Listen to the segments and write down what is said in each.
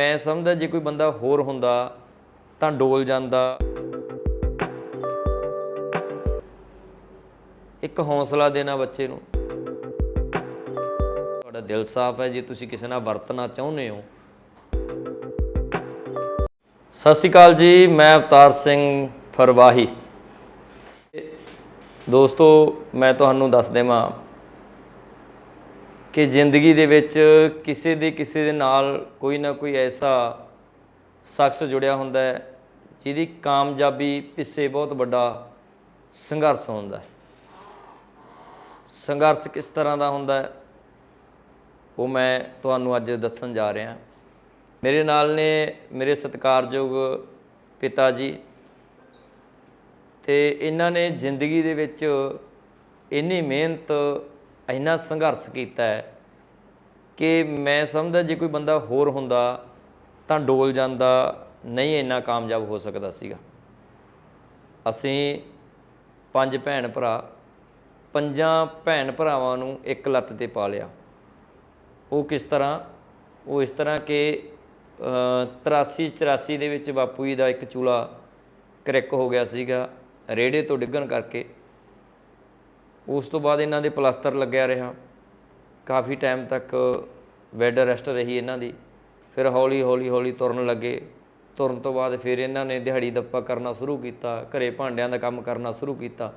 ਮੈਂ ਸਮਝਦਾ ਜੇ ਕੋਈ ਬੰਦਾ ਹੋਰ ਹੁੰਦਾ ਤਾਂ ਡੋਲ ਜਾਂਦਾ। ਇੱਕ ਹੌਸਲਾ ਦੇਣਾ ਬੱਚੇ ਨੂੰ। ਤੁਹਾਡਾ ਦਿਲ ਸਾਫ਼ ਹੈ, ਜੇ ਤੁਸੀਂ ਕਿਸੇ ਨਾਲ ਵਰਤਣਾ ਚਾਹੁੰਦੇ ਹੋ। ਸਤਿ ਸ਼੍ਰੀ ਅਕਾਲ ਜੀ, ਮੈਂ ਅਵਤਾਰ ਸਿੰਘ ਫਰਵਾਹੀ। ਦੋਸਤੋ, ਮੈਂ ਤੁਹਾਨੂੰ ਦੱਸ ਦੇਵਾਂ ਕਿ ਜ਼ਿੰਦਗੀ ਦੇ ਵਿੱਚ ਕਿਸੇ ਦੇ ਕਿਸੇ ਦੇ ਨਾਲ ਕੋਈ ਨਾ ਕੋਈ ਐਸਾ ਸ਼ਖਸ ਜੁੜਿਆ ਹੁੰਦਾ ਹੈ, ਜਿਹਦੀ ਕਾਮਯਾਬੀ ਪਿੱਛੇ ਬਹੁਤ ਵੱਡਾ ਸੰਘਰਸ਼ ਹੁੰਦਾ ਹੈ। ਸੰਘਰਸ਼ ਕਿਸ ਤਰ੍ਹਾਂ ਦਾ ਹੁੰਦਾ ਹੈ, ਉਹ ਮੈਂ ਤੁਹਾਨੂੰ ਅੱਜ ਦੱਸਣ ਜਾ ਰਿਹਾ। ਮੇਰੇ ਨਾਲ ਨੇ ਮੇਰੇ ਸਤਿਕਾਰਯੋਗ ਪਿਤਾ ਜੀ ਤੇ ਇਹਨਾਂ ਨੇ ਜ਼ਿੰਦਗੀ ਦੇ ਵਿੱਚ ਇੰਨੀ ਮਿਹਨਤ ਇੰਨਾ ਸੰਘਰਸ਼ ਕੀਤਾ ਹੈ ਕਿ ਮੈਂ ਸਮਝਦਾ ਜੇ ਕੋਈ ਬੰਦਾ ਹੋਰ ਹੁੰਦਾ ਤਾਂ ਡੋਲ ਜਾਂਦਾ, ਨਹੀਂ ਇੰਨਾ ਕਾਮਯਾਬ ਹੋ ਸਕਦਾ ਸੀਗਾ। ਅਸੀਂ ਪੰਜ ਭੈਣ ਭਰਾ, ਪੰਜਾਂ ਭੈਣ ਭਰਾਵਾਂ ਨੂੰ ਇੱਕ ਲੱਤ ਤੇ ਪਾ ਲਿਆ। ਉਹ ਕਿਸ ਤਰ੍ਹਾਂ? ਉਹ ਇਸ ਤਰ੍ਹਾਂ ਕਿ 83 84 ਦੇ ਵਿੱਚ ਬਾਪੂ ਜੀ ਦਾ ਇੱਕ ਚੂਲਾ ਕਰੈਕ ਹੋ ਗਿਆ ਸੀਗਾ ਰੇੜੇ ਤੋਂ ਡਿੱਗਣ ਕਰਕੇ। ਉਸ ਤੋਂ ਬਾਅਦ ਇਹਨਾਂ ਦੇ ਪਲਾਸਟਰ ਲੱਗਿਆ ਰਿਹਾ। ਕਾਫੀ ਟਾਈਮ ਤੱਕ ਬੈੱਡ ਰੈਸਟ ਰਹੀ ਇਹਨਾਂ ਦੀ। ਫਿਰ ਹੌਲੀ ਹੌਲੀ ਹੌਲੀ ਤੁਰਨ ਲੱਗੇ। ਤੁਰਨ ਤੋਂ ਬਾਅਦ ਫਿਰ ਇਹਨਾਂ ਨੇ ਦਿਹਾੜੀ ਦੱਪਾ ਕਰਨਾ ਸ਼ੁਰੂ ਕੀਤਾ। ਘਰੇ ਭਾਂਡਿਆਂ ਦਾ ਕੰਮ ਕਰਨਾ ਸ਼ੁਰੂ ਕੀਤਾ।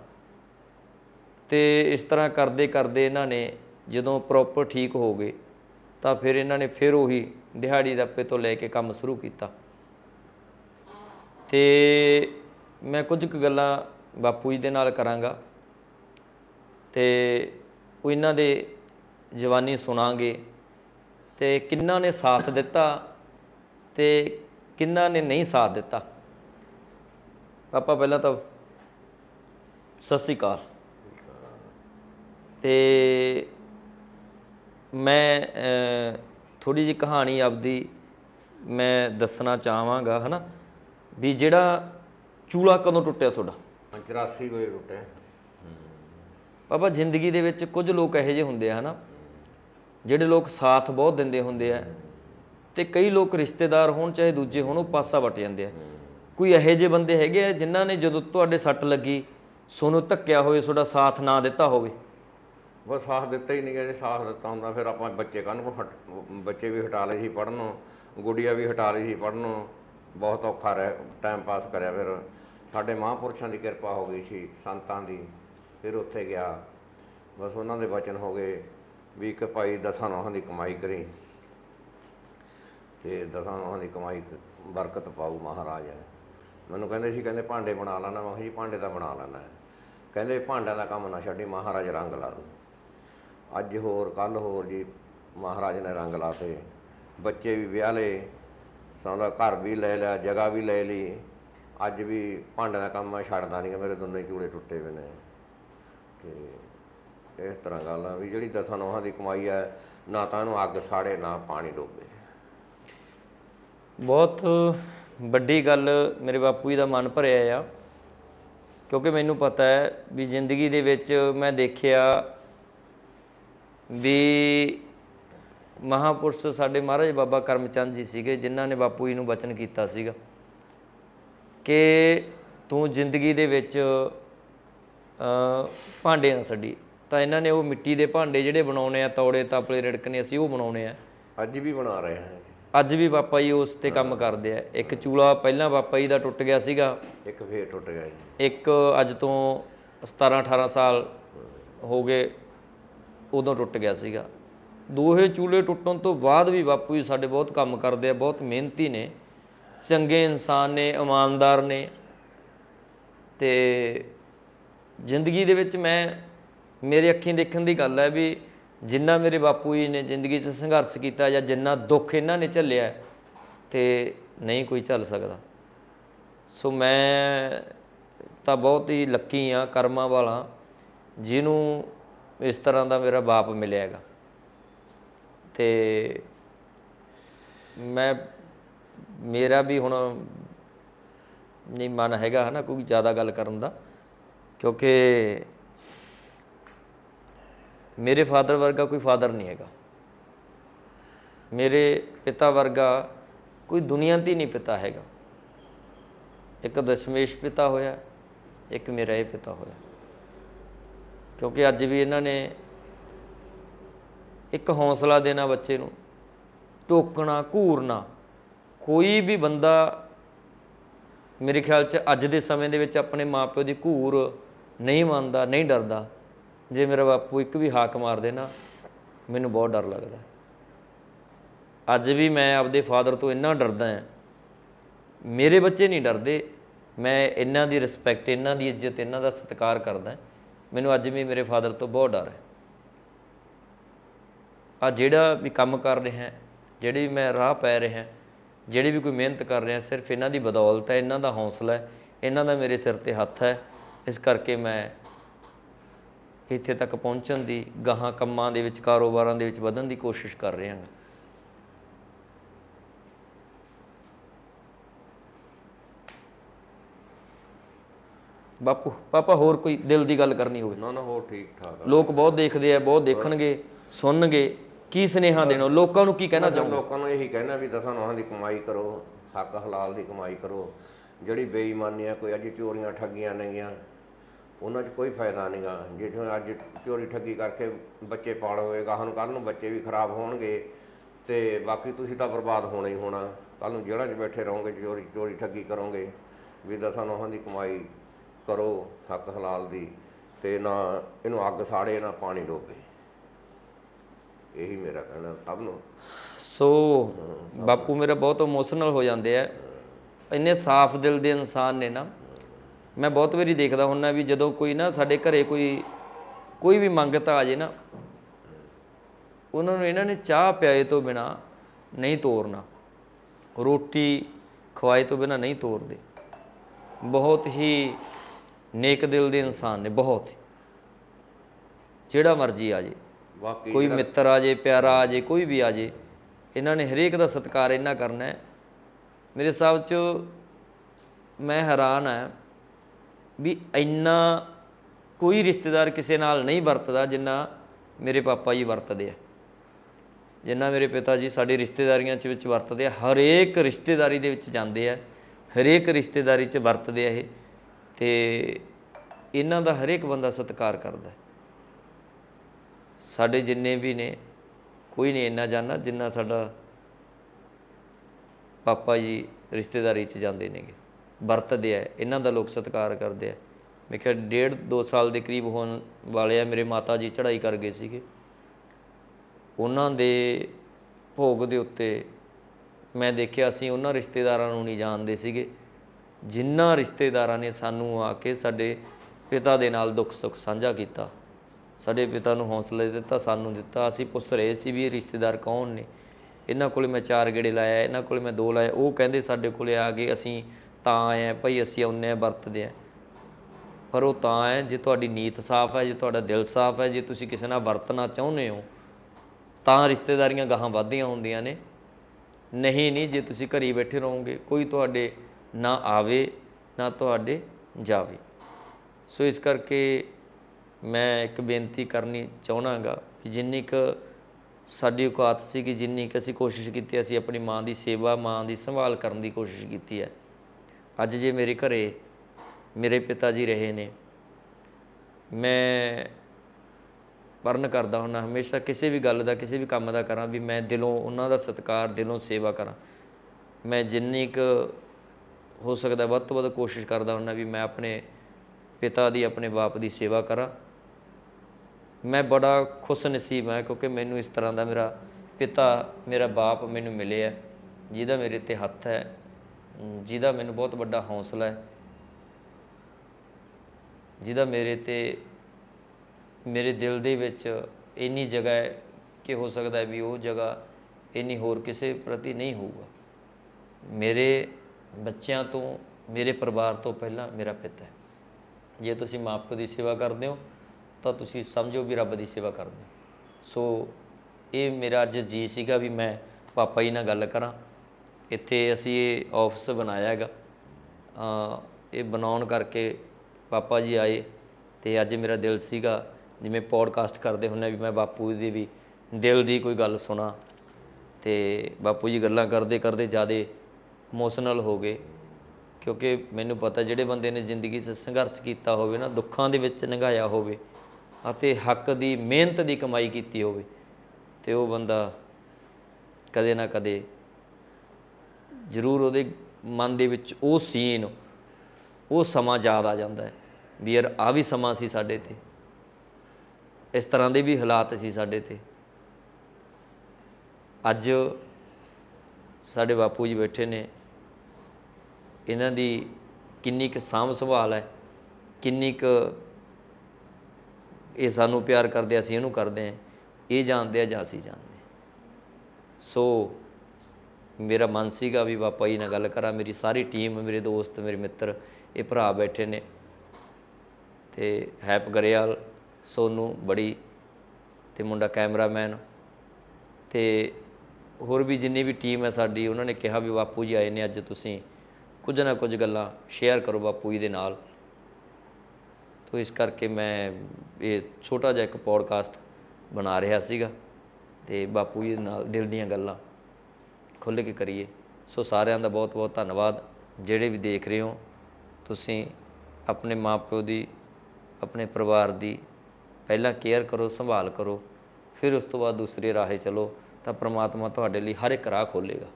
ਤੇ ਇਸ ਤਰ੍ਹਾਂ ਕਰਦੇ ਕਰਦੇ ਇਹਨਾਂ ਨੇ ਜਦੋਂ ਪ੍ਰੋਪਰ ਠੀਕ ਹੋ ਗਏ, ਤਾਂ ਫਿਰ ਇਹਨਾਂ ਨੇ ਫਿਰ ਉਹੀ ਦਿਹਾੜੀ ਦੱਪੇ ਤੋਂ ਲੈ ਕੇ ਕੰਮ ਸ਼ੁਰੂ ਕੀਤਾ। ਤੇ ਮੈਂ ਕੁਝ ਕੁ ਗੱਲਾਂ ਬਾਪੂ ਜੀ ਦੇ ਨਾਲ ਕਰਾਂਗਾ। ਤੇ ਉਹ ਇਹਨਾਂ ਦੇ ਜਵਾਨੀ ਸੁਣਾਂਗੇ ਤੇ ਕਿੰਨਾ ਨੇ ਸਾਥ ਦਿੱਤਾ ਤੇ ਕਿੰਨਾ ਨੇ ਨਹੀਂ ਸਾਥ ਦਿੱਤਾ। ਪਾਪਾ, ਪਹਿਲਾਂ ਤਾਂ ਸਤਿ ਸ੍ਰੀ ਅਕਾਲ। ਤੇ ਮੈਂ ਥੋੜੀ ਜਿਹੀ ਕਹਾਣੀ ਆਪਦੀ ਮੈਂ ਦੱਸਣਾ ਚਾਹਾਂਗਾ, ਹਨਾ? ਵੀ ਜਿਹੜਾ ਚੂਲਾ ਕਦੋਂ ਟੁੱਟਿਆ ਤੁਹਾਡਾ? 84 ਵਜੇ ਟੁੱਟੇ ਪਾਪਾ ਜ਼ਿੰਦਗੀ ਦੇ ਵਿੱਚ ਕੁਝ ਲੋਕ ਇਹੋ ਜਿਹੇ ਹੁੰਦੇ ਆ, ਹਨਾ? ਜਿਹੜੇ ਲੋਕ ਸਾਥ ਬਹੁਤ ਦਿੰਦੇ ਹੁੰਦੇ ਆ ਤੇ ਕਈ ਲੋਕ ਰਿਸ਼ਤੇਦਾਰ ਹੋਣ, ਚਾਹੇ ਦੂਜੇ ਹੋਣ, ਉਹ ਪਾਸਾ ਵਟ ਜਾਂਦੇ ਆ। ਕੋਈ ਇਹੋ ਜਿਹੇ ਬੰਦੇ ਹੈਗੇ ਆ ਜਿਨ੍ਹਾਂ ਨੇ ਜਦੋਂ ਤੁਹਾਡੇ ਸੱਟ ਲੱਗੀ, ਸੋਨੂੰ ਧੱਕਿਆ ਹੋਵੇ, ਤੁਹਾਡਾ ਸਾਥ ਨਾ ਦਿੱਤਾ ਹੋਵੇ? ਬਸ ਸਾਥ ਦਿੱਤਾ ਹੀ ਨਹੀਂ ਗਿਆ, ਜੇ ਸਾਥ ਦਿੱਤਾ ਹੁੰਦਾ, ਫਿਰ ਆਪਾਂ ਬੱਚੇ ਕਾਹਨੂੰ ਹਟ, ਬੱਚੇ ਵੀ ਹਟਾ ਲਏ ਸੀ ਪੜ੍ਹਨੋਂ, ਗੁੜੀਆ ਵੀ ਹਟਾ ਲਈ ਸੀ ਪੜ੍ਹਨੋਂ, ਬਹੁਤ ਔਖਾ ਰਹਿ ਟਾਈਮ ਪਾਸ ਕਰਿਆ ਫਿਰ। ਸਾਡੇ ਮਹਾਂਪੁਰਸ਼ਾਂ ਦੀ ਕਿਰਪਾ ਹੋ ਗਈ ਸੀ, ਸੰਤਾਂ ਦੀ। ਫਿਰ ਉੱਥੇ ਗਿਆ। ਬਸ ਉਹਨਾਂ ਦੇ ਵਚਨ ਹੋ ਗਏ ਵੀ ਇੱਕ ਭਾਈ ਦਸਾਂ ਨੌਹਾਂ ਦੀ ਕਮਾਈ ਕਰੀ ਤੇ ਦਸਾਂ ਨੌਹਾਂ ਦੀ ਕਮਾਈ ਬਰਕਤ ਪਾਊ ਮਹਾਰਾਜ। ਮੈਨੂੰ ਕਹਿੰਦੇ ਸੀ, ਕਹਿੰਦੇ ਭਾਂਡੇ ਬਣਾ ਲੈਣਾ। ਮੈਂ ਕਿਹਾ ਜੀ, ਭਾਂਡੇ ਦਾ ਬਣਾ ਲੈਣਾ। ਕਹਿੰਦੇ ਭਾਂਡਿਆਂ ਦਾ ਕੰਮ ਨਾ ਛੱਡੀ, ਮਹਾਰਾਜ ਰੰਗ ਲਾ ਦੂ। ਅੱਜ ਹੋਰ ਕੱਲ ਹੋਰ ਜੀ ਮਹਾਰਾਜ ਨੇ ਰੰਗ ਲਾਤੇ। ਬੱਚੇ ਵੀ ਵਿਆਹ ਲਏ ਸਾਡਾ ਘਰ ਵੀ ਲੈ ਲਿਆ, ਜਗ੍ਹਾ ਵੀ ਲੈ ਲਈ। ਅੱਜ ਵੀ ਭਾਂਡਿਆਂ ਦਾ ਕੰਮ ਮੈਂ ਛੱਡਦਾ ਨਹੀਂ ਮੇਰੇ ਦੋਨੇ ਹੀ ਚੂੜੇ ਟੁੱਟੇ ਹੋਏ ਨੇ। ਤੇ ਇਸ ਤਰ੍ਹਾਂ ਗੱਲ ਆ ਵੀ ਜਿਹੜੀ ਦਸਾਂ ਨੋਹਾਂ ਦੀ ਕਮਾਈ ਹੈ ਨਾ ਤਾਂ ਇਹਨੂੰ ਅੱਗ ਸਾੜੇ, ਨਾ ਪਾਣੀ ਡੋਬੇ। ਬਹੁਤ ਵੱਡੀ ਗੱਲ ਮੇਰੇ ਬਾਪੂ ਜੀ ਦਾ ਮਨ ਭਰਿਆ ਆ, ਕਿਉਂਕਿ ਮੈਨੂੰ ਪਤਾ ਹੈ ਵੀ ਜ਼ਿੰਦਗੀ ਦੇ ਵਿੱਚ ਮੈਂ ਦੇਖਿਆ ਵੀ ਮਹਾਪੁਰਸ਼ ਸਾਡੇ ਮਹਾਰਾਜ ਬਾਬਾ ਕਰਮਚੰਦ ਜੀ ਸੀਗੇ, ਜਿਨ੍ਹਾਂ ਨੇ ਬਾਪੂ ਜੀ ਨੂੰ ਬਚਨ ਕੀਤਾ ਸੀਗਾ ਕਿ ਤੂੰ ਜ਼ਿੰਦਗੀ ਦੇ ਵਿੱਚ ਭਾਂਡੇ ਨਾ ਛੱਡੀ ਤਾਂ ਇਹਨਾਂ ਨੇ ਉਹ ਮਿੱਟੀ ਦੇ ਭਾਂਡੇ ਜਿਹੜੇ ਬਣਾਉਣੇ ਆ ਤੌੜੇ ਤਾਪਲੇ ਰਿੜਕਣੇ ਅਸੀਂ ਉਹ ਬਣਾਉਣੇ ਆ। ਅੱਜ ਵੀ ਬਣਾ ਰਹੇ ਹਾਂ। ਅੱਜ ਵੀ ਪਾਪਾ ਜੀ ਉਸ ਤੇ ਕੰਮ ਕਰਦੇ ਆ। ਇੱਕ ਚੂਲਾ ਪਹਿਲਾਂ ਪਾਪਾ ਜੀ ਦਾ ਟੁੱਟ ਗਿਆ ਸੀਗਾ। ਇੱਕ ਫੇਰ ਟੁੱਟ ਗਿਆ ਜੀ। ਇੱਕ ਅੱਜ ਤੋਂ 17 18 ਸਾਲ ਹੋ ਗਏ ਉਦੋਂ ਟੁੱਟ ਗਿਆ ਸੀਗਾ। ਦੋਹੇ ਚੂਲੇ ਟੁੱਟਣ ਤੋਂ ਬਾਅਦ ਵੀ ਬਾਪੂ ਜੀ ਸਾਡੇ ਬਹੁਤ ਕੰਮ ਕਰਦੇ ਆ ਬਹੁਤ ਮਿਹਨਤੀ ਨੇ। ਚੰਗੇ ਇਨਸਾਨ ਨੇ ਇਮਾਨਦਾਰ ਨੇ। ਤੇ ਜ਼ਿੰਦਗੀ ਦੇ ਵਿੱਚ ਮੈਂ ਮੇਰੇ ਅੱਖੀਂ ਦੇਖਣ ਦੀ ਗੱਲ ਹੈ ਵੀ ਜਿੰਨਾ ਮੇਰੇ ਬਾਪੂ ਜੀ ਨੇ ਜ਼ਿੰਦਗੀ 'ਚ ਸੰਘਰਸ਼ ਕੀਤਾ ਜਾਂ ਜਿੰਨਾ ਦੁੱਖ ਇਹਨਾਂ ਨੇ ਝੱਲਿਆ ਹੈ, ਤੇ ਨਹੀਂ ਕੋਈ ਝੱਲ ਸਕਦਾ। ਸੋ ਮੈਂ ਤਾਂ ਬਹੁਤ ਹੀ ਲੱਕੀ ਆ ਕਰਮਾਂ ਵਾਲਾ ਜਿਹਨੂੰ ਇਸ ਤਰ੍ਹਾਂ ਦਾ ਮੇਰਾ ਬਾਪ ਮਿਲਿਆ ਹੈਗਾ। ਤੇ ਮੈਂ ਮੇਰਾ ਵੀ ਹੁਣ ਨਹੀਂ ਮਨ ਹੈਗਾ ਹਨਾ ਕੋਈ ਜ਼ਿਆਦਾ ਗੱਲ ਕਰਨ ਦਾ। ਕਿਉਂਕਿ ਮੇਰੇ ਫਾਦਰ ਵਰਗਾ ਕੋਈ ਫਾਦਰ ਨਹੀਂ ਹੈਗਾ। ਮੇਰੇ ਪਿਤਾ ਵਰਗਾ ਕੋਈ ਦੁਨੀਆ ਤੇ ਨਹੀਂ ਪਿਤਾ ਹੈਗਾ। ਇੱਕ ਦਸ਼ਮੇਸ਼ ਪਿਤਾ ਹੋਇਆ, ਇੱਕ ਮੇਰਾ ਇਹ ਪਿਤਾ ਹੋਇਆ। ਕਿਉਂਕਿ ਅੱਜ ਵੀ ਇਹਨਾਂ ਨੇ ਇੱਕ ਹੌਸਲਾ ਦੇਣਾ ਬੱਚੇ ਨੂੰ, ਟੋਕਣਾ, ਘੂਰਨਾ। ਕੋਈ ਵੀ ਬੰਦਾ ਮੇਰੇ ਖਿਆਲ 'ਚ ਅੱਜ ਦੇ ਸਮੇਂ ਦੇ ਵਿੱਚ ਆਪਣੇ ਮਾਪਿਓ ਦੀ ਘੂਰ ਨਹੀਂ ਮੰਨਦਾ, ਨਹੀਂ ਡਰਦਾ, ਜੇ ਮੇਰਾ ਬਾਪੂ ਇੱਕ ਵੀ ਹਾਕ ਮਾਰ ਦੇ ਨਾ, ਮੈਨੂੰ ਬਹੁਤ ਡਰ ਲੱਗਦਾ। ਅੱਜ ਵੀ ਮੈਂ ਆਪਦੇ ਫਾਦਰ ਤੋਂ ਇੰਨਾ ਡਰਦਾ ਹਾਂ। ਮੇਰੇ ਬੱਚੇ ਨਹੀਂ ਡਰਦੇ। ਮੈਂ ਇਹਨਾਂ ਦੀ ਰਿਸਪੈਕਟ ਇਹਨਾਂ ਦੀ ਇੱਜ਼ਤ ਇਹਨਾਂ ਦਾ ਸਤਿਕਾਰ ਕਰਦਾ ਮੈਨੂੰ ਅੱਜ ਵੀ ਮੇਰੇ ਫਾਦਰ ਤੋਂ ਬਹੁਤ ਡਰ ਹੈ। ਆ ਜਿਹੜਾ ਵੀ ਕੰਮ ਕਰ ਰਿਹਾ ਜਿਹੜੀ ਵੀ ਮੈਂ ਰਾਹ ਪੈ ਰਿਹਾ ਜਿਹੜੀ ਵੀ ਕੋਈ ਮਿਹਨਤ ਕਰ ਰਿਹਾ, ਸਿਰਫ ਇਹਨਾਂ ਦੀ ਬਦੌਲਤ ਹੈ, ਇਹਨਾਂ ਦਾ ਹੌਸਲਾ ਹੈ, ਇਹਨਾਂ ਦਾ ਮੇਰੇ ਸਿਰ ਤੇ ਹੱਥ ਹੈ। ਇਸ ਕਰਕੇ ਮੈਂ ਇੱਥੇ ਤੱਕ ਪਹੁੰਚਣ ਦੀ ਗਾਹਾਂ ਕੰਮਾਂ ਦੇ ਵਿੱਚ ਕਾਰੋਬਾਰਾਂ ਦੇ ਵਿੱਚ ਵਧਣ ਦੀ ਕੋਸ਼ਿਸ਼ ਕਰ ਰਿਹਾ ਹਾਂ। ਬਾਪੂ ਪਾਪਾ ਹੋਰ ਕੋਈ ਦਿਲ ਦੀ ਗੱਲ ਕਰਨੀ ਹੋਵੇ? ਨਾ ਨਾ ਹੋਰ ਠੀਕ ਠਾਕ ਲੋਕ ਬਹੁਤ ਦੇਖਦੇ ਆ ਬਹੁਤ ਦੇਖਣਗੇ ਸੁਣਨਗੇ। ਕੀ ਸੁਨੇਹਾ ਦੇਣਾ? ਲੋਕਾਂ ਨੂੰ ਕੀ ਕਹਿਣਾ ਚਾਹੁੰਦੇ ਲੋਕਾਂ ਨੂੰ ਇਹੀ ਕਹਿਣਾ ਵੀ ਦਸਾਂ ਨੌਹਾਂ ਦੀ ਕਮਾਈ ਕਰੋ ਹੱਕ ਹਲਾਲ ਦੀ ਕਮਾਈ ਕਰੋ। ਜਿਹੜੀ ਬੇਈਮਾਨੀ ਆ ਕੋਈ ਅੱਜ ਚੋਰੀਆਂ ਠੱਗੀਆਂ ਨੇਗੀਆਂ ਉਹਨਾਂ 'ਚ ਕੋਈ ਫਾਇਦਾ ਨਹੀਂਗਾ ਜੇ ਤੁਸੀਂ ਅੱਜ ਚੋਰੀ ਠੱਗੀ ਕਰਕੇ ਬੱਚੇ ਪਾਲ ਹੋਏ, ਗਾਹਾਂ ਨੂੰ ਕੱਲ ਨੂੰ ਬੱਚੇ ਵੀ ਖਰਾਬ ਹੋਣਗੇ ਤੇ ਬਾਕੀ ਤੁਸੀਂ ਤਾਂ ਬਰਬਾਦ ਹੋਣਾ ਹੀ ਹੋਣਾ। ਕੱਲ ਨੂੰ ਜੇਲ੍ਹਾਂ 'ਚ ਬੈਠੇ ਰਹੋਗੇ, ਚੋਰੀ ਚੋਰੀ ਠੱਗੀ ਕਰੋਗੇ, ਵੀ ਦਸਾਂ ਨੌਹਾਂ ਦੀ ਕਮਾਈ ਕਰੋ ਹੱਕ ਹਲਾਲ ਦੀ ਤੇ ਨਾ ਇਹਨੂੰ ਅੱਗ ਸਾੜੇ, ਨਾ ਪਾਣੀ ਡੋਬੇ। ਇਹੀ ਮੇਰਾ ਕਹਿਣਾ ਸਭ ਨੂੰ। ਸੋ ਬਾਪੂ ਮੇਰਾ ਬਹੁਤ ਇਮੋਸ਼ਨਲ ਹੋ ਜਾਂਦੇ ਆ। ਇੰਨੇ ਸਾਫ਼ ਦਿਲ ਦੇ ਇਨਸਾਨ ਨੇ ਨਾ। ਮੈਂ ਬਹੁਤ ਵਾਰੀ ਦੇਖਦਾ ਹੁੰਨਾ ਵੀ ਜਦੋਂ ਕੋਈ ਨਾ ਸਾਡੇ ਘਰੇ ਕੋਈ ਕੋਈ ਵੀ ਮੰਗਤ ਆ ਜੇ ਨਾ ਉਹਨਾਂ ਨੂੰ ਇਹਨਾਂ ਨੇ ਚਾਹ ਪਿਆਏ ਤੋਂ ਬਿਨਾ ਨਹੀਂ ਤੋਰਨਾ। ਰੋਟੀ ਖਵਾਏ ਤੋਂ ਬਿਨਾ ਨਹੀਂ ਤੋਰਦੇ। ਬਹੁਤ ਹੀ ਨੇਕ ਦਿਲ ਦੇ ਇਨਸਾਨ ਨੇ ਬਹੁਤ। ਜਿਹੜਾ ਮਰਜ਼ੀ ਆ ਜੇ ਕੋਈ ਮਿੱਤਰ ਆ ਜੇ ਪਿਆਰਾ ਆ ਜੇ ਕੋਈ ਵੀ ਆ ਜੇ ਇਹਨਾਂ ਨੇ ਹਰੇਕ ਦਾ ਸਤਿਕਾਰ ਇਹਨਾਂ ਕਰਨਾ ਹੈ। ਮੇਰੇ ਹਿਸਾਬ 'ਚ ਮੈਂ ਹੈਰਾਨ ਆ ਵੀ ਇੰਨਾ ਕੋਈ ਰਿਸ਼ਤੇਦਾਰ ਕਿਸੇ ਨਾਲ ਨਹੀਂ ਵਰਤਦਾ ਜਿੰਨਾ ਮੇਰੇ ਪਾਪਾ ਜੀ ਵਰਤਦੇ ਆ। ਜਿੰਨਾ ਮੇਰੇ ਪਿਤਾ ਜੀ ਸਾਡੇ ਰਿਸ਼ਤੇਦਾਰੀਆਂ 'ਚ ਵਿੱਚ ਵਰਤਦੇ ਆ। ਹਰੇਕ ਰਿਸ਼ਤੇਦਾਰੀ ਦੇ ਵਿੱਚ ਜਾਂਦੇ ਆ। ਹਰੇਕ ਰਿਸ਼ਤੇਦਾਰੀ 'ਚ ਵਰਤਦੇ ਆ ਇਹ। ਤੇ ਇਹਨਾਂ ਦਾ ਹਰੇਕ ਬੰਦਾ ਸਤਿਕਾਰ ਕਰਦਾ। ਸਾਡੇ ਜਿੰਨੇ ਵੀ ਨੇ, ਕੋਈ ਨਹੀਂ ਇੰਨਾ ਜਾਣਦਾ ਜਿੰਨਾ ਸਾਡਾ ਪਾਪਾ ਜੀ ਰਿਸ਼ਤੇਦਾਰੀ 'ਚ ਜਾਂਦੇ ਨੇਗੇ। ਵਰਤਦੇ ਆ, ਇਹਨਾਂ ਦਾ ਲੋਕ ਸਤਿਕਾਰ ਕਰਦੇ ਆ। ਮੈਂ ਕਿਹਾ ਡੇਢ ਦੋ ਸਾਲ ਦੇ ਕਰੀਬ ਹੋਣ ਵਾਲੇ ਆ, ਮੇਰੇ ਮਾਤਾ ਜੀ ਚੜ੍ਹਾਈ ਕਰ ਗਏ ਸੀਗੇ। ਉਹਨਾਂ ਦੇ ਭੋਗ ਦੇ ਉੱਤੇ ਮੈਂ ਦੇਖਿਆ, ਅਸੀਂ ਉਹਨਾਂ ਰਿਸ਼ਤੇਦਾਰਾਂ ਨੂੰ ਨਹੀਂ ਜਾਣਦੇ ਸੀਗੇ। ਜਿਨ੍ਹਾਂ ਰਿਸ਼ਤੇਦਾਰਾਂ ਨੇ ਸਾਨੂੰ ਆ ਕੇ ਸਾਡੇ ਪਿਤਾ ਦੇ ਨਾਲ ਦੁੱਖ ਸੁੱਖ ਸਾਂਝਾ ਕੀਤਾ, ਸਾਡੇ ਪਿਤਾ ਨੂੰ ਹੌਸਲਾ ਦਿੱਤਾ, ਸਾਨੂੰ ਦਿੱਤਾ, ਅਸੀਂ ਪੁੱਛ ਰਹੇ ਸੀ ਵੀ ਇਹ ਰਿਸ਼ਤੇਦਾਰ ਕੌਣ ਨੇ? ਇਹਨਾਂ ਕੋਲੇ ਮੈਂ ਚਾਰ ਗੇੜੇ ਲਾਇਆ, ਇਹਨਾਂ ਕੋਲੇ ਮੈਂ ਦੋ ਲਾਇਆ, ਉਹ ਕਹਿੰਦੇ ਸਾਡੇ ਕੋਲੇ ਆ ਕੇ ਅਸੀਂ ਤਾਂ ਆਏ ਆ ਭਾਈ ਅਸੀਂ ਆਉਂਦੇ ਆ ਵਰਤਦੇ ਆ ਪਰ ਉਹ ਤਾਂ ਹੈ ਜੇ ਤੁਹਾਡੀ ਨੀਤ ਸਾਫ਼ ਹੈ, ਜੇ ਤੁਹਾਡਾ ਦਿਲ ਸਾਫ਼ ਹੈ, ਜੇ ਤੁਸੀਂ ਕਿਸੇ ਨਾਲ ਵਰਤਣਾ ਚਾਹੁੰਦੇ ਹੋ, ਤਾਂ ਰਿਸ਼ਤੇਦਾਰੀਆਂ ਗਾਹਾਂ ਵੱਧਦੀਆਂ ਹੁੰਦੀਆਂ ਨੇ। ਨਹੀਂ ਨਹੀਂ, ਜੇ ਤੁਸੀਂ ਘਰੀ ਬੈਠੇ ਰਹੋਗੇ, ਕੋਈ ਤੁਹਾਡੇ ਨਾ ਆਵੇ, ਨਾ ਤੁਹਾਡੇ ਜਾਵੇ। ਸੋ ਇਸ ਕਰਕੇ ਮੈਂ ਇੱਕ ਬੇਨਤੀ ਕਰਨੀ ਚਾਹਣਾਗਾ ਕਿ ਜਿੰਨੀ ਕੁ ਸਾਡੀ ਔਕਾਤ ਸੀ ਕਿ ਜਿੰਨੀ ਕੁ ਅਸੀਂ ਕੋਸ਼ਿਸ਼ ਕੀਤੀ, ਅਸੀਂ ਆਪਣੀ ਮਾਂ ਦੀ ਸੇਵਾ, ਮਾਂ ਦੀ ਸੰਭਾਲ ਕਰਨ ਦੀ ਕੋਸ਼ਿਸ਼ ਕੀਤੀ ਹੈ। ਅੱਜ ਜੇ ਮੇਰੇ ਘਰੇ ਮੇਰੇ ਪਿਤਾ ਜੀ ਰਹੇ ਨੇ, ਮੈਂ ਵਰਨ ਕਰਦਾ ਹੁੰਦਾ ਹਮੇਸ਼ਾ ਕਿਸੇ ਵੀ ਗੱਲ ਦਾ, ਕਿਸੇ ਵੀ ਕੰਮ ਦਾ ਕਰਾਂ ਵੀ ਮੈਂ ਦਿਲੋਂ ਉਹਨਾਂ ਦਾ ਸਤਿਕਾਰ, ਦਿਲੋਂ ਸੇਵਾ ਕਰਾਂ। ਮੈਂ ਜਿੰਨੀ ਕੁ ਹੋ ਸਕਦਾ ਵੱਧ ਤੋਂ ਵੱਧ ਕੋਸ਼ਿਸ਼ ਕਰਦਾ ਹੁੰਦਾ ਵੀ ਮੈਂ ਆਪਣੇ ਪਿਤਾ ਦੀ, ਆਪਣੇ ਬਾਪ ਦੀ ਸੇਵਾ ਕਰਾਂ। ਮੈਂ ਬੜਾ ਖੁਸ਼ ਨਸੀਬ ਹਾਂ ਕਿਉਂਕਿ ਮੈਨੂੰ ਇਸ ਤਰ੍ਹਾਂ ਦਾ ਮੇਰਾ ਪਿਤਾ, ਮੇਰਾ ਬਾਪ ਮੈਨੂੰ ਮਿਲਿਆ ਜਿਹਦਾ ਮੇਰੇ ਤੇ ਹੱਥ ਹੈ। ਜਿਹਦਾ ਮੈਨੂੰ ਬਹੁਤ ਵੱਡਾ ਹੌਸਲਾ ਹੈ, ਜਿਹਦਾ ਮੇਰੇ ਤੇ, ਮੇਰੇ ਦਿਲ ਦੇ ਵਿੱਚ ਇੰਨੀ ਜਗ੍ਹਾ ਹੈ ਕਿ ਹੋ ਸਕਦਾ ਹੈ ਵੀ ਉਹ ਜਗ੍ਹਾ ਇੰਨੀ ਹੋਰ ਕਿਸੇ ਪ੍ਰਤੀ ਨਹੀਂ ਹੋਊਗਾ। ਮੇਰੇ ਬੱਚਿਆਂ ਤੋਂ, ਮੇਰੇ ਪਰਿਵਾਰ ਤੋਂ ਪਹਿਲਾਂ ਮੇਰਾ ਪਿਤਾ ਹੈ। ਜੇ ਤੁਸੀਂ ਮਾਪੇ ਦੀ ਸੇਵਾ ਕਰਦੇ ਹੋ, ਤਾਂ ਤੁਸੀਂ ਸਮਝੋ ਵੀ ਰੱਬ ਦੀ ਸੇਵਾ ਕਰਦੇ ਹੋ। ਸੋ ਇਹ ਮੇਰਾ ਅੱਜ ਜੀ ਸੀਗਾ ਵੀ ਮੈਂ ਪਾਪਾ ਜੀ ਨਾਲ ਗੱਲ ਕਰਾਂ। ਇੱਥੇ ਅਸੀਂ ਇਹ ਆਫਿਸ ਬਣਾਇਆ ਹੈਗਾ। ਇਹ ਬਣਾਉਣ ਕਰਕੇ ਪਾਪਾ ਜੀ ਆਏ ਤੇ ਅੱਜ ਮੇਰਾ ਦਿਲ ਸੀਗਾ, ਜਿਵੇਂ ਪੋਡਕਾਸਟ ਕਰਦੇ ਹੁੰਦੇ ਵੀ ਮੈਂ ਬਾਪੂ ਦੀ ਵੀ ਦਿਲ ਦੀ ਕੋਈ ਗੱਲ ਸੁਣਾ। ਤੇ ਬਾਪੂ ਜੀ ਗੱਲਾਂ ਕਰਦੇ ਕਰਦੇ ਜਿਆਦੇ ਇਮੋਸ਼ਨਲ ਹੋ ਗਏ। ਕਿਉਂਕਿ ਮੈਨੂੰ ਪਤਾ ਜਿਹੜੇ ਬੰਦੇ ਨੇ ਜ਼ਿੰਦਗੀ 'ਚ ਸੰਘਰਸ਼ ਕੀਤਾ ਹੋਵੇ ਨਾ, ਦੁੱਖਾਂ ਦੇ ਵਿੱਚ ਲੰਘਾਇਆ ਹੋਵੇ ਅਤੇ ਹੱਕ ਦੀ ਮਿਹਨਤ ਦੀ ਕਮਾਈ ਕੀਤੀ ਹੋਵੇ, ਤੇ ਉਹ ਬੰਦਾ ਕਦੇ ਨਾ ਕਦੇ ਜ਼ਰੂਰ ਉਹਦੇ ਮਨ ਦੇ ਵਿੱਚ ਉਹ ਸੀਨ ਉਹ ਸਮਾਂ ਯਾਦ ਆ ਜਾਂਦਾ ਹੈ ਵੀ ਯਾਰ ਆ ਵੀ ਸਮਾਂ ਸੀ ਸਾਡੇ ਤੇ। ਇਸ ਤਰ੍ਹਾਂ ਦੇ ਵੀ ਹਾਲਾਤ ਸੀ ਸਾਡੇ ਤੇ। ਅੱਜ ਸਾਡੇ ਬਾਪੂ ਜੀ ਬੈਠੇ ਨੇ। ਇਹਨਾਂ ਦੀ ਕਿੰਨੀ ਕੁ ਸਾਂਭ ਸੰਭਾਲ ਹੈ, ਕਿੰਨੀ ਕੁ ਇਹ ਸਾਨੂੰ ਪਿਆਰ ਕਰਦੇ ਅਸੀਂ ਇਹਨੂੰ ਕਰਦੇ ਆ। ਇਹ ਜਾਣਦੇ ਆ ਜਾਂ ਅਸੀਂ ਜਾਣਦੇ ਸੋ ਮੇਰਾ ਮਨ ਸੀਗਾ ਵੀ ਬਾਪਾ ਜੀ ਨਾਲ ਗੱਲ ਕਰਾਂ, ਮੇਰੀ ਸਾਰੀ ਟੀਮ ਮੇਰੇ ਦੋਸਤ, ਮੇਰੇ ਮਿੱਤਰ, ਇਹ ਭਰਾ ਬੈਠੇ ਨੇ। ਤੇ ਹੈਪ ਗਰੇਵਾਲ, ਸੋਨੂ, ਬੜੀ ਤੇ ਮੁੰਡਾ ਕੈਮਰਾਮੈਨ ਤੇ ਹੋਰ ਵੀ ਜਿੰਨੀ ਵੀ ਟੀਮ ਹੈ ਸਾਡੀ, ਉਹਨਾਂ ਨੇ ਕਿਹਾ ਵੀ ਬਾਪੂ ਜੀ ਆਏ ਨੇ ਅੱਜ ਤੁਸੀਂ। ਕੁਝ ਨਾ ਕੁਝ ਗੱਲਾਂ ਸ਼ੇਅਰ ਕਰੋ ਬਾਪੂ ਜੀ ਦੇ ਨਾਲ। ਤੋ ਇਸ ਕਰਕੇ ਮੈਂ ਇਹ ਛੋਟਾ ਜਿਹਾ ਇੱਕ ਪੋਡਕਾਸਟ ਬਣਾ ਰਿਹਾ ਸੀਗਾ ਤੇ ਬਾਪੂ ਜੀ ਨਾਲ ਦਿਲ ਦੀਆਂ ਗੱਲਾਂ। ਖੁੱਲ੍ਹ ਕੇ ਕਰੀਏ। ਸੋ ਸਾਰਿਆਂ ਦਾ ਬਹੁਤ ਬਹੁਤ ਧੰਨਵਾਦ। ਜਿਹੜੇ ਵੀ ਦੇਖ ਰਹੇ ਹੋ ਤੁਸੀਂ ਆਪਣੇ ਮਾਪਿਓ ਦੀ ਆਪਣੇ ਪਰਿਵਾਰ ਦੀ ਪਹਿਲਾਂ ਕੇਅਰ ਕਰੋ ਸੰਭਾਲ ਕਰੋ ਫਿਰ ਉਸ ਤੋਂ ਬਾਅਦ ਦੂਸਰੇ ਰਾਹੇ ਚਲੋ ਤਾਂ ਪ੍ਰਮਾਤਮਾ ਤੁਹਾਡੇ ਲਈ ਹਰ ਇੱਕ ਰਾਹ ਖੋਲੇਗਾ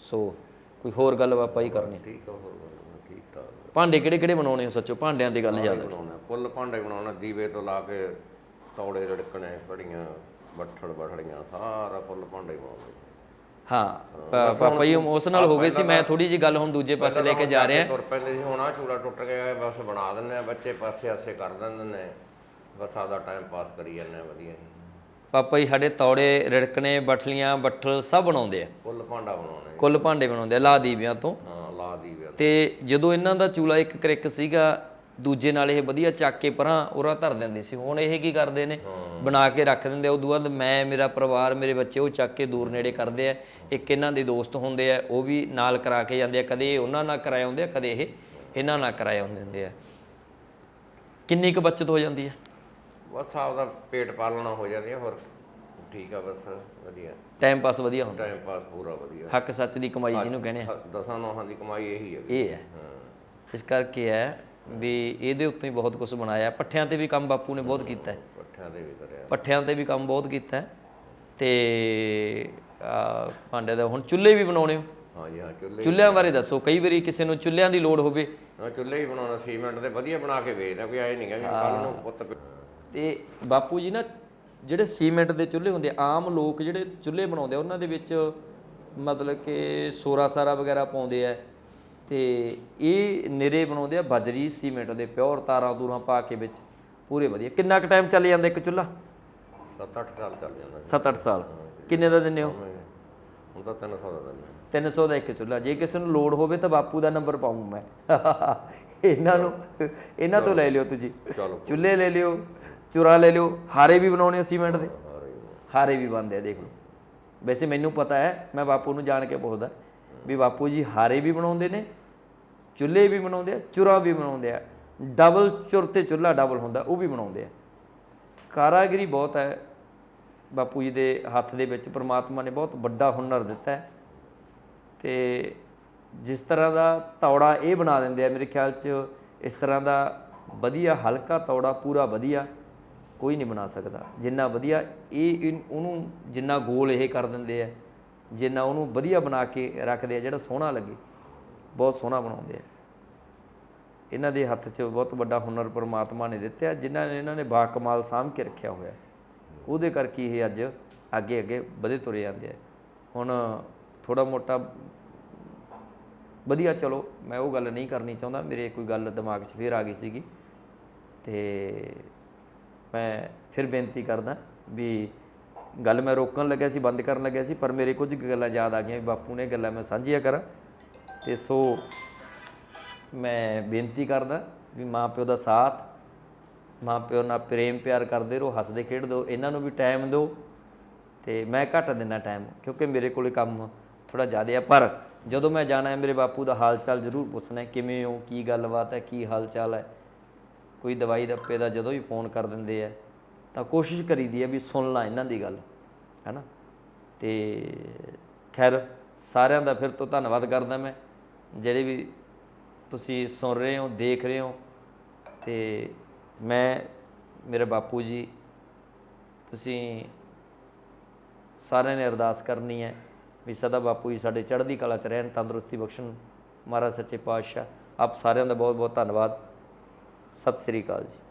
ਸੋ ਕੋਈ ਹੋਰ ਗੱਲ ਬਾਪਾ ਜੀ ਕਰਨੀ? ਠੀਕ ਆ ਹੋਰ ਗੱਲ ਠੀਕ ਠਾਕ। ਭਾਂਡੇ ਕਿਹੜੇ ਕਿਹੜੇ ਬਣਾਉਣੇ ਹੋ ਸੱਚੋ? ਭਾਂਡਿਆਂ ਦੀ ਗੱਲ ਜ਼ਿਆਦਾ। ਬਣਾਉਣਾ ਫੁੱਲ ਭਾਂਡੇ ਬਣਾਉਣਾ ਦੀਵੇ ਤੋਂ ਲਾ ਕੇ ਤੌੜੇ ਰੜਕਣੇ ਕੜੀਆਂ ਬੱਠੜ ਬਠੜੀਆਂ ਸਾਰਾ ਫੁੱਲ ਭਾਂਡੇ ਹੀ ਬਣਾਉਂਦੇ ਹਾਂ ਪਾਪਾ ਜੀ ਉਸ ਨਾਲ ਹੋ ਗਈ ਸੀ ਮੈਂ ਥੋੜੀ ਜੀ ਗੱਲ ਹੁਣ ਦੂਜੇ ਪਾਸੇ ਲੈ ਕੇ ਜਾ ਰਿਹਾ। ਤੁਰ ਪੈਂਦੇ ਸੀ ਹੁਣ ਆ ਚੂੜਾ ਟੁੱਟ ਗਿਆ ਬਸ ਬਣਾ ਦਿੰਦੇ ਆ ਬੱਚੇ ਪਾਸੇ ਆਸੇ ਕਰ ਦਿੰਦੇ ਨੇ। ਬਸ ਆਦਾ ਟਾਈਮ ਪਾਸ ਕਰੀ ਜਾਂਦੇ ਆ ਵਧੀਆ ਪਾਪਾ ਜੀ ਸਾਡੇ ਤੌੜੇ ਰਿੜਕਣੇ ਬਠਲੀਆਂ ਬੱਠਲ ਸਭ ਬਣਾਉਂਦੇ ਆ। ਫੁੱਲ ਭਾਂਡਾ ਬਣਾਉਣੇ ਕੁੱਲ ਭਾਂਡੇ ਬਣਾਉਂਦੇ ਆ ਲਾ ਦੀਵਿਆਂ ਤੋਂ। ਹਾਂ ਲਾ ਤੇ ਜਦੋਂ ਇਹਨਾਂ ਦਾ ਚੂਲਾ ਇੱਕ ਕ੍ਰਿਕ ਸੀਗਾ ਦੂਜੇ ਨਾਲ ਇਹ ਵਧੀਆ ਚੱਕ ਕੇ ਪਰਾਂ ਉਰਾਂ ਧਰ ਦਿੰਦੇ ਸੀ। ਹੁਣ ਇਹ ਕੀ ਕਰਦੇ ਨੇ? ਬਣਾ ਕੇ ਰੱਖ ਦਿੰਦੇ ਆ। ਉਦੋਂ ਬਾਅਦ ਮੈਂ ਮੇਰਾ ਪਰਿਵਾਰ ਮੇਰੇ ਬੱਚੇ ਉਹ ਚੱਕ ਕੇ ਦੂਰ ਨੇੜੇ ਕਰਦੇ ਆ। ਇੱਕ ਇਹਨਾਂ ਦੇ ਦੋਸਤ ਹੁੰਦੇ ਆ ਉਹ ਵੀ ਨਾਲ ਕਰਾ ਕੇ ਜਾਂਦੇ ਆ। ਕਦੇ ਉਹਨਾਂ ਨਾਲ ਕਰਾਏ ਹੁੰਦੇ ਆ ਕਦੇ ਇਹ ਇਹਨਾਂ ਨਾਲ ਕਰਾਏ ਹੁੰਦੇ ਹੁੰਦੇ ਆ। ਕਿੰਨੀ ਕੁ ਬਚਤ ਹੋ ਜਾਂਦੀ ਹੈ ਬਸ ਆਪਦਾ ਪੇਟ ਪਾਲਣਾ ਹੋ ਜਾਂਦੀ ਆ ਹੋਰ ਠੀਕ ਆ ਬਸ ਵਧੀਆ। ਟਾਈਮ ਪਾਸ ਵਧੀਆ ਹੁੰਦਾ। ਟਾਈਮ ਪਾਸ ਪੂਰਾ ਵਧੀਆ। ਹੱਕ ਸੱਚ ਦੀ ਕਮਾਈ ਜਿਹਨੂੰ ਕਹਿੰਦੇ ਆ। ਹ- ਦਸਾਂ ਨੌਹਾਂ ਦੀ ਕਮਾਈ ਇਹੀ ਹੈ ਇਹ ਹੈ। ਇਸ ਕਰਕੇ ਹੈ ਵੀ ਇਹਦੇ ਉੱਤੇ ਬਹੁਤ ਕੁਝ ਬਣਾਇਆ। ਪੱਠਿਆਂ ਤੇ ਵੀ ਕੰਮ ਬਾਪੂ ਨੇ ਬਹੁਤ ਕੀਤਾ ਹੈ। ਪੱਠਿਆਂ ਦੇ ਵੀ ਕਰਿਆ। ਪੱਠਿਆਂ ਤੇ ਵੀ ਕੰਮ ਬਹੁਤ ਕੀਤਾ ਹੈ। ਤੇ ਆ ਭਾਂਡੇ ਦਾ ਹੁਣ ਚੁੱਲ੍ਹੇ ਵੀ ਬਣਾਉਣੇ ਹੋ। ਹਾਂ ਜੀ ਹਾਂ ਚੁੱਲ੍ਹੇ ਚੁੱਲ੍ਹਿਆਂ ਬਾਰੇ ਦੱਸੋ। ਕਈ ਵਾਰੀ ਕਿਸੇ ਨੂੰ ਚੁੱਲ੍ਹਿਆਂ ਦੀ ਲੋੜ ਹੋਵੇ। ਹਾਂ ਚੁੱਲ੍ਹੇ ਹੀ ਬਣਾਉਣਾ ਸੀਮੈਂਟ ਦੇ ਵਧੀਆ ਬਣਾ ਕੇ ਵੇਚਦਾ ਕੋਈ ਆਏ ਨਹੀਂਗਾ ਵੀ ਕੱਲ ਨੂੰ ਪੁੱਤ ਤੇ ਬਾਪੂ ਜੀ ਨਾ ਜਿਹੜੇ ਸੀਮੈਂਟ ਦੇ ਚੁੱਲ੍ਹੇ ਹੁੰਦੇ ਆਮ ਲੋਕ ਜਿਹੜੇ ਚੁੱਲ੍ਹੇ ਬਣਾਉਂਦੇ ਉਹਨਾਂ ਦੇ ਵਿੱਚ ਮਤਲਬ ਕਿ ਸੋਰਾ ਸਾਰਾ ਵਗੈਰਾ ਪਾਉਂਦੇ ਆ। ਤੇ ਇਹ ਨਿਰੇ ਬਣਾਉਂਦੇ ਆ ਬਜਰੀ ਸੀਮੈਂਟ ਦੇ ਪਿਓਰ ਤਾਰਾਂ ਤੂਰਾਂ ਪਾ ਕੇ ਵਿੱਚ ਪੂਰੇ ਵਧੀਆ। ਕਿੰਨਾ ਕੁ ਟਾਈਮ ਚੱਲ ਜਾਂਦਾ ਇੱਕ ਚੁੱਲ੍ਹਾ? 7-8 ਸਾਲ ਚੱਲ ਜਾਂਦਾ 7-8 ਸਾਲ। ਕਿੰਨੇ ਦਾ ਦਿੰਦੇ ਹੋ? ਹੁਣ ਤਾਂ 300 ਦਾ ਦਿੰਦਾ 300 ਦਾ ਇੱਕ ਚੁੱਲ੍ਹਾ। ਜੇ ਕਿਸੇ ਨੂੰ ਲੋੜ ਹੋਵੇ ਤਾਂ ਬਾਪੂ ਦਾ ਨੰਬਰ ਪਾਉਂ ਮੈਂ। ਇਹਨਾਂ ਨੂੰ ਇਹਨਾਂ ਤੋਂ ਲੈ ਲਿਓ ਤੁਸੀਂ। ਚਲੋ। ਚੁੱਲ੍ਹੇ ਲੈ ਲਿਓ ਚੁਰਾ ਲੈ ਲਿਓ। ਹਾਰੇ ਵੀ ਬਣਾਉਣੇ ਆ ਸੀਮੈਂਟ ਦੇ? ਹਾਰੇ ਵੀ ਬਣਦੇ ਆ ਦੇਖ ਲਓ। ਵੈਸੇ ਮੈਨੂੰ ਪਤਾ ਹੈ ਮੈਂ ਬਾਪੂ ਨੂੰ ਜਾਣ ਕੇ ਪੁੱਛਦਾ। ਵੀ ਬਾਪੂ ਜੀ ਹਾਰੇ ਵੀ ਬਣਾਉਂਦੇ ਨੇ, ਚੁੱਲ੍ਹੇ ਵੀ ਬਣਾਉਂਦੇ ਆ, ਚੁਰਾ ਵੀ ਬਣਾਉਂਦੇ ਆ। ਡਬਲ ਚੁਰ ਤੇ ਚੁੱਲ੍ਹਾ ਡਬਲ ਹੁੰਦਾ, ਉਹ ਵੀ ਬਣਾਉਂਦੇ ਆ। ਕਾਰਾਗਰੀ ਬਹੁਤ ਹੈ। ਬਾਪੂ ਜੀ ਦੇ ਹੱਥ ਦੇ ਵਿੱਚ ਪ੍ਰਮਾਤਮਾ ਨੇ ਬਹੁਤ ਵੱਡਾ ਹੁਨਰ ਦਿੱਤਾ ਹੈ। ਤੇ ਜਿਸ ਤਰ੍ਹਾਂ ਦਾ ਤੌੜਾ ਇਹ ਬਣਾ ਦਿੰਦੇ ਆ, ਮੇਰੇ ਖਿਆਲ 'ਚ ਇਸ ਤਰ੍ਹਾਂ ਦਾ ਵਧੀਆ ਹਲਕਾ ਤੌੜਾ ਪੂਰਾ ਵਧੀਆ ਕੋਈ ਨਹੀਂ ਬਣਾ ਸਕਦਾ। ਜਿੰਨਾ ਵਧੀਆ ਇਹ ਉਹਨੂੰ ਜਿੰਨਾ ਗੋਲ ਇਹ ਕਰ ਦਿੰਦੇ ਆ ਜਿੰਨਾ ਉਹਨੂੰ ਵਧੀਆ ਬਣਾ ਕੇ ਰੱਖਦੇ ਆ, ਜਿਹੜਾ ਸੋਹਣਾ ਲੱਗੇ, ਬਹੁਤ ਸੋਹਣਾ ਬਣਾਉਂਦੇ ਆ। ਇਹਨਾਂ ਦੇ ਹੱਥ 'ਚ ਬਹੁਤ ਵੱਡਾ ਹੁਨਰ ਪਰਮਾਤਮਾ ਨੇ ਦਿੱਤਾ, ਜਿਨ੍ਹਾਂ ਨੇ, ਇਹਨਾਂ ਨੇ ਬਾਕਮਾਲ ਸਾਂਭ ਕੇ ਰੱਖਿਆ ਹੋਇਆ। ਉਹਦੇ ਕਰਕੇ ਇਹ ਅੱਜ ਅੱਗੇ ਅੱਗੇ ਵਧੇ ਤੁਰੇ ਜਾਂਦੇ ਆ। ਹੁਣ ਥੋੜਾ ਮੋਟਾ ਵਧੀਆ, ਚਲੋ, ਮੈਂ ਉਹ ਗੱਲ ਨਹੀਂ ਕਰਨੀ ਚਾਹੁੰਦਾ, ਮੇਰੇ ਕੋਈ ਗੱਲ ਦਿਮਾਗ 'ਚ ਫੇਰ ਆ ਗਈ ਸੀਗੀ। ਤੇ ਮੈਂ ਫਿਰ ਬੇਨਤੀ ਕਰਦਾ ਵੀ ਗੱਲ ਮੈਂ ਰੋਕਣ ਲੱਗਿਆ ਸੀ, ਬੰਦ ਕਰਨ ਲੱਗਿਆ ਸੀ, ਪਰ ਮੇਰੇ ਕੁਝ ਗੱਲਾਂ ਯਾਦ ਆ ਗਈਆਂ ਵੀ ਬਾਪੂ ਨੇ ਗੱਲਾਂ ਮੈਂ ਸਾਂਝੀਆਂ ਕਰਾਂ। ਤੇ ਸੋ ਮੈਂ ਬੇਨਤੀ ਕਰਦਾ ਵੀ ਮਾਂ ਪਿਓ ਦਾ ਸਾਥ, ਮਾਂ ਪਿਓ ਨਾਲ ਪ੍ਰੇਮ ਪਿਆਰ ਕਰਦੇ ਰਹੋ, ਹੱਸਦੇ ਖੇਡਦੇ ਰਹੋ, ਇਹਨਾਂ ਨੂੰ ਵੀ ਟਾਈਮ ਦਿਓ ਤੇ ਮੈਂ ਘੱਟ ਦਿੰਦਾ ਟਾਈਮ, ਕਿਉਂਕਿ ਮੇਰੇ ਕੋਲੇ ਕੰਮ ਥੋੜਾ ਜ਼ਿਆਦਾ ਆ। ਪਰ ਜਦੋਂ ਮੈਂ ਜਾਣਾ ਹੈ, ਮੇਰੇ ਬਾਪੂ ਦਾ ਹਾਲ ਚਾਲ ਜ਼ਰੂਰ ਪੁੱਛਣਾ ਹੈ, ਕਿਵੇਂ ਹੋ, ਕੀ ਗੱਲਬਾਤ ਹੈ, ਕੀ ਹਾਲ ਚਾਲ ਹੈ। ਕੋਈ ਦਵਾਈ ਦੱਪੇ ਦਾ ਜਦੋਂ ਵੀ ਫੋਨ ਕਰ ਦਿੰਦੇ ਆ ਤਾਂ ਕੋਸ਼ਿਸ਼ ਕਰੀਦੀ ਹੈ ਵੀ ਸੁਣ ਲਾਂ ਇਹਨਾਂ ਦੀ ਗੱਲ, ਹੈਨਾ? ਤੇ ਖੈਰ, ਸਾਰਿਆਂ ਦਾ ਫਿਰ ਤੋਂ ਧੰਨਵਾਦ ਕਰਦਾ ਮੈਂ, ਜਿਹੜੇ ਵੀ ਤੁਸੀਂ ਸੁਣ ਰਹੇ ਹੋ, ਦੇਖ ਰਹੇ ਹੋ, ਤੇ ਮੈਂ, ਮੇਰੇ ਬਾਪੂ ਜੀ, ਤੁਸੀਂ ਸਾਰਿਆਂ ਨੇ ਅਰਦਾਸ ਕਰਨੀ ਹੈ ਵੀ ਸਦਾ ਬਾਪੂ ਜੀ ਸਾਡੇ ਚੜ੍ਹਦੀ ਕਲਾ ਚ ਰਹਿਣ, ਤੰਦਰੁਸਤੀ ਬਖਸ਼ਣ, ਮਹਾਰਾਜ ਸੱਚੇ ਪਾਤਸ਼ਾਹ, ਆਪ ਸਾਰਿਆਂ ਦਾ ਬਹੁਤ ਬਹੁਤ ਧੰਨਵਾਦ। ਸਤਿ ਸ੍ਰੀ ਅਕਾਲ ਜੀ।